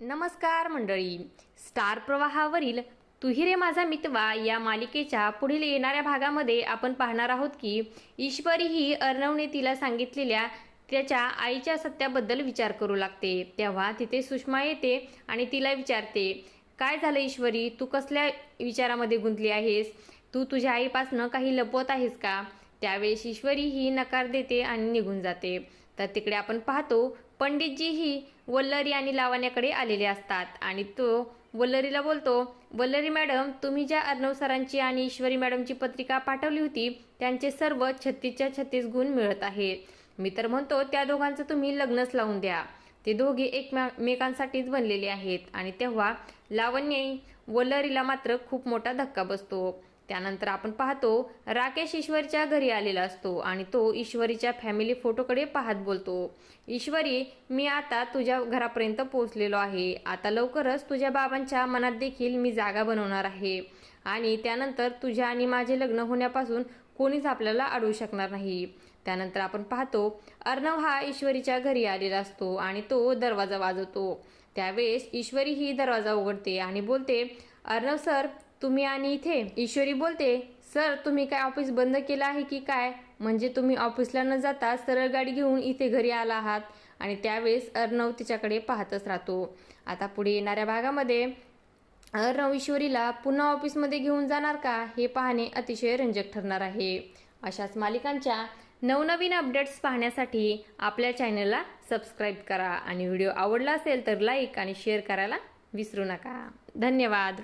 नमस्कार मंडळी. स्टार प्रवाहावरील तुहिरे माझा मितवा या मालिकेच्या पुढील येणाऱ्या भागामध्ये आपण पाहणार आहोत की ईश्वरी ही अर्णवने तिला सांगितलेल्या त्याच्या आईच्या सत्याबद्दल विचार करू लागते. तेव्हा तिथे सुषमा येते आणि तिला विचारते काय झालं ईश्वरी? तू कसल्या विचारामध्ये गुंतली आहेस? तू तुझ्या आईपासनं काही लपवत आहेस का? त्यावेळेस ईश्वरी ही नकार देते आणि निघून जाते. तर तिकडे आपण पाहतो पंडितजी ही वल्लरी आणि लावण्याकडे आलेले असतात. आणि तो वल्लरीला बोलतो वल्लरी मॅडम तुम्ही ज्या अर्णव सरांची आणि ईश्वरी मॅडमची पत्रिका पाठवली होती त्यांचे सर्व छत्तीसच्या छत्तीस गुण मिळत आहेत. मी तर म्हणतो त्या दोघांचं तुम्ही लग्नच लावून द्या. ते दोघे एकमेकांसाठीच बनलेले आहेत. आणि तेव्हा लावण्य वल्लरीला मात्र खूप मोठा धक्का बसतो. त्यानंतर आपण पाहतो राकेश ईश्वरीच्या घरी आलेला असतो आणि तो ईश्वरीच्या फॅमिली फोटोकडे पाहत बोलतो. ईश्वरी मी आता तुझ्या घरापर्यंत पोहोचलेलो आहे. आता लवकरच तुझ्या बाबांच्या मनात देखील मी जागा बनवणार आहे. आणि त्यानंतर तुझ्या आणि माझे लग्न होण्यापासून कोणीच आपल्याला अडवू शकणार नाही. त्यानंतर आपण पाहतो अर्णव हा ईश्वरीच्या घरी आलेला असतो आणि तो दरवाजा वाजवतो. त्यावेळेस ईश्वरी ही दरवाजा उघडते आणि बोलते अर्णव सर तुम्ही आणि इथे ईश्वरी बोलते सर तुम्ही काय ऑफिस बंद केलं आहे की काय? म्हणजे तुम्ही ऑफिसला न जाता सरळ गाडी घेऊन इथे घरी आला आहात आणि त्यावेळेस अर्णव तिच्याकडे पाहतच राहतो. आता पुढे येणाऱ्या भागामध्ये अर्णव ईश्वरीला पुन्हा ऑफिसमध्ये घेऊन जाणार का? हे पाहणे अतिशय रंजक ठरणार आहे. अशाच मालिकांच्या नवनवीन अपडेट्स पाहण्यासाठी आपल्या चॅनलला सबस्क्राईब करा आणि व्हिडिओ आवडला असेल तर लाईक आणि शेअर करायला विसरू नका. धन्यवाद.